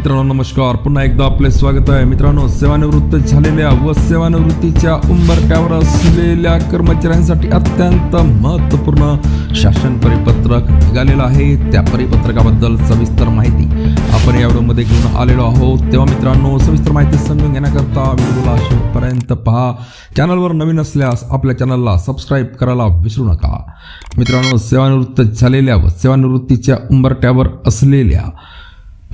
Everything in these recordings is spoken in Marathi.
मित्रांनो नमस्कार. पुन्हा एकदा आपले स्वागत आहे. मित्रांनो सेवानिवृत्त झालेल्या व सेवानिवृत्तीच्या उंबरट्यावर असलेल्या कर्मचाऱ्यांसाठी अत्यंत महत्त्वपूर्ण शासन परिपत्रक निघालेलं आहे. त्या परिपत्रकाबद्दल सविस्तर माहिती आपण या व्हिडिओमध्ये घेऊन आलेलो आहोत. तेव्हा मित्रांनो सविस्तर माहिती समजून घेण्याकरता व्हिडिओला शेवटपर्यंत पहा. चॅनलवर नवीन असल्यास आपल्या चॅनलला सबस्क्राईब करायला विसरू नका. मित्रांनो सेवानिवृत्त झालेल्या व सेवानिवृत्तीच्या उंबरट्यावर असलेल्या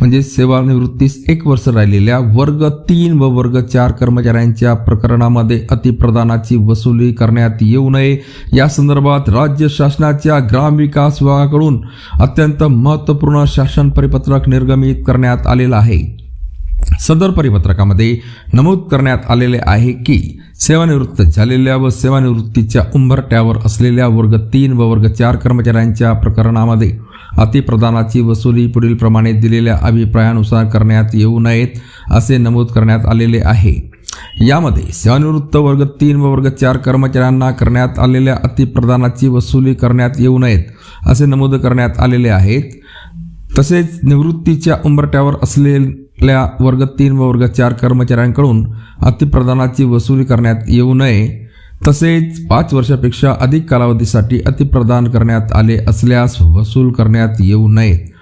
म्हणजे सेवानिवृत्तीस एक वर्ष राहिलेल्या वर्ग तीन व वर्ग चार कर्मचाऱ्यांच्या प्रकरणामध्ये अतिप्रदानाची वसुली करण्यात येऊ नये. या संदर्भात राज्य शासनाच्या ग्रामविकास विभागाकडून अत्यंत महत्त्वपूर्ण शासन परिपत्रक निर्गमित करण्यात आलेलं आहे. सदर परिपत्रकामध्ये नमूद करण्यात आलेले आहे की सेवानिवृत्त झालेल्या व सेवानिवृत्तीच्या उंबरट्यावर असलेल्या वर्ग तीन व वर्ग चार कर्मचाऱ्यांच्या प्रकरणामध्ये अतिप्रदानाची वसुली पुढीलप्रमाणे दिलेल्या अभिप्रायानुसार करण्यात येऊ नयेत असे नमूद करण्यात आलेले आहे. यामध्ये सेवानिवृत्त वर्ग तीन व वर्ग चार कर्मचाऱ्यांना करण्यात आलेल्या अतिप्रदानाची वसुली करण्यात येऊ नयेत असे नमूद करण्यात आलेले आहेत. तसेच निवृत्तीच्या उंबरट्यावर असलेल्या वर्ग तीन व वर्ग चार कर्मचाऱ्यांकडून अतिप्रदानाची वसुली करण्यात येऊ नये. तसेच पाच वर्षापेक्षा अधिक कालावधीसाठी अतिप्रदान करण्यात आले असल्यास वसूल करण्यात येऊ नयेत.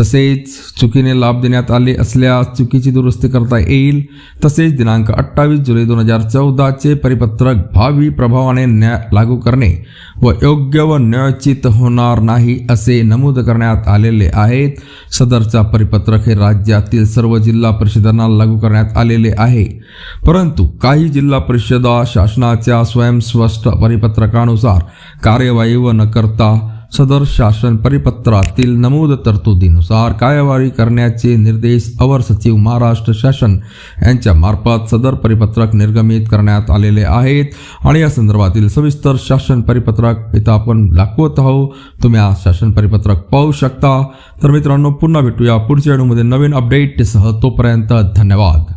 तसेच चुकीने लाभ देण्यात आले असल्यास चुकीची दुरुस्ती करता येईल. तसेच दिनांक अठ्ठावीस जुलै दोन हजार चौदाचे परिपत्रक भावी प्रभावाने न्याय लागू करणे व योग्य व न्यायोचित होणार नाही असे नमूद करण्यात आलेले आहेत. सदरचा परिपत्रक हे राज्यातील सर्व जिल्हा परिषदांना लागू करण्यात आलेले आहे. परंतु काही जिल्हा परिषदा शासनाच्या स्वयंस्पष्ट परिपत्रकानुसार कार्यवाही व न करता सदर शासन परिपत्रातील नमूद तरतुदीनुसार कार्यवाही करण्याचे निर्देश अवर सचिव महाराष्ट्र शासन यांच्या मार्फत सदर परिपत्रक निर्गमित करण्यात आलेले आहेत. आणि या संदर्भातील सविस्तर शासन परिपत्रक इथं आपण दाखवत आहोत. तुम्ही हा शासन परिपत्रक पाहू शकता. तर मित्रांनो पुन्हा भेटूया पुढच्या व्हिडिओमध्ये नवीन अपडेटसह तोपर्यंत धन्यवाद.